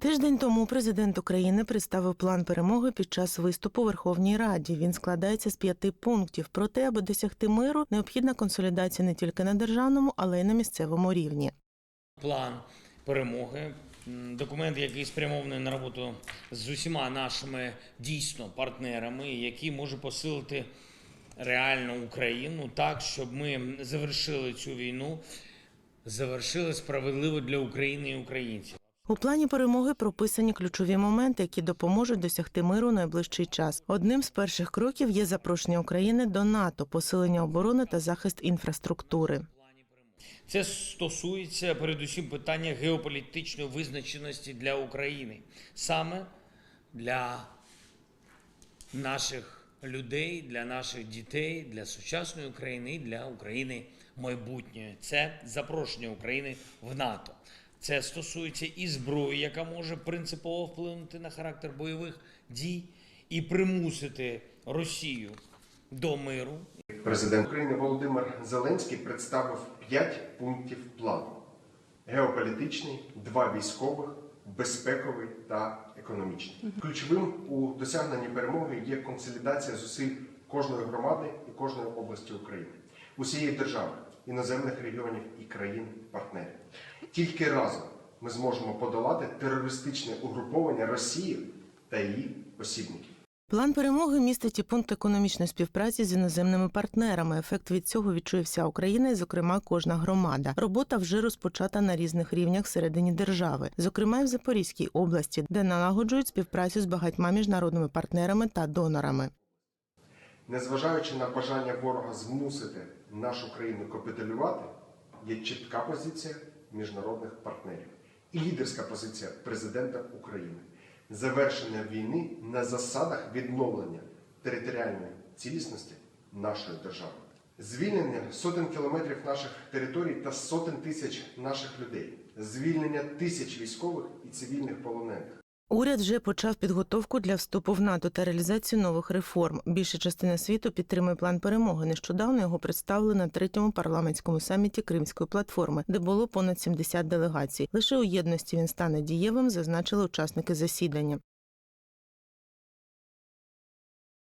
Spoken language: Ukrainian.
Тиждень тому президент України представив план перемоги під час виступу Верховній Раді. Він складається з п'яти пунктів. Проте, аби досягти миру, необхідна консолідація не тільки на державному, але й на місцевому рівні. план перемоги. Документ, який спрямований на роботу з усіма нашими дійсно партнерами, який може посилити реально Україну так, щоб ми завершили цю війну, завершили справедливо для України і українців. У плані перемоги прописані ключові моменти, які допоможуть досягти миру найближчий час. Одним з перших кроків є запрошення України до НАТО, посилення оборони та захист інфраструктури. Це стосується передусім питання геополітичної визначеності для України, саме для наших людей, для наших дітей, для сучасної України для України майбутньої. Це запрошення України в НАТО. Це стосується і зброї, яка може принципово вплинути на характер бойових дій і примусити Росію до миру, Президент України Володимир Зеленський представив 5 пунктів плану: геополітичний, два військових, безпековий та економічний. Ключовим у досягненні перемоги є консолідація зусиль кожної громади і кожної області України, усієї держави, іноземних регіонів і країн-партнерів. Тільки разом ми зможемо подолати терористичне угруповання Росії та її посібників. План перемоги містить і пункт економічної співпраці з іноземними партнерами. Ефект від цього відчує вся Україна, і, зокрема, кожна громада. Робота вже розпочата на різних рівнях всередині держави, зокрема й в Запорізькій області, де налагоджують співпрацю з багатьма міжнародними партнерами та донорами. Незважаючи на бажання ворога змусити нашу країну капітулювати, є чітка позиція міжнародних партнерів і лідерська позиція президента України. Завершення війни на засадах відновлення територіальної цілісності нашої держави. Звільнення сотень кілометрів наших територій та сотень тисяч наших людей, звільнення тисяч військових і цивільних полонених. Уряд вже почав підготовку для вступу в НАТО та реалізацію нових реформ. Більша частина світу підтримує план перемоги. Нещодавно його представили на третьому парламентському саміті Кримської платформи, де було понад 70 делегацій. Лише у єдності він стане дієвим, зазначили учасники засідання.